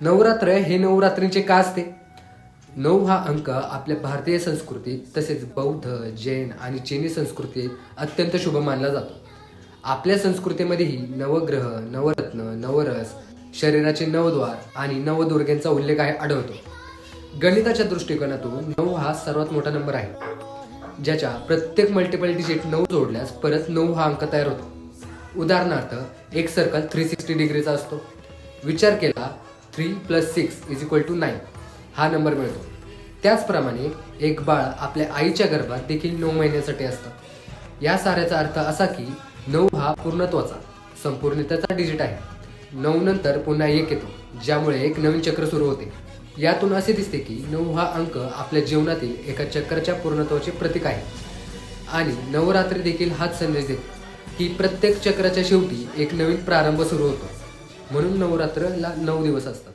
नवरात्र हे नवरात्रींचे का असते? नऊ हा अंक आपल्या भारतीय संस्कृतीत तसेच बौद्ध जैन आणि चीनी संस्कृतीत अत्यंत शुभ मानला जातो. आपल्या संस्कृतीमध्येही नवग्रह नवरत्न नवरस शरीराचे नवद्वार आणि नवदुर्गेंचा उल्लेख आहे आढळतो. गणिताच्या दृष्टिकोनातून नऊ हा सर्वात मोठा नंबर आहे ज्याच्या प्रत्येक मल्टिपल डिजिट नऊ जोडल्यास परत नऊ हा अंक तयार होतो. उदाहरणार्थ एक सर्कल थ्री सिक्स्टी डिग्रीचा असतो. विचार केला three plus six is equal to nine. हा नंबर मिळतो. त्याचप्रमाणे एक बाळ आपल्या आईच्या गर्भात देखील नऊ महिन्यासाठी असतं. या साऱ्याचा अर्थ असा की नऊ हा पूर्णत्वाचा संपूर्णतेचा डिजिट आहे. नऊ नंतर पुन्हा एक येतो ज्यामुळे एक नवीन चक्र सुरू होते. यातून असे दिसते की नऊ हा अंक आपल्या जीवनातील एका चक्राच्या पूर्णत्वाचे प्रतीक आहे. आणि नवरात्री देखील हाच संदेश देते. की प्रत्येक चक्राच्या शेवटी एक नवीन प्रारंभ सुरू होतो. म्हणून नवरात्रला नऊ दिवस असतात.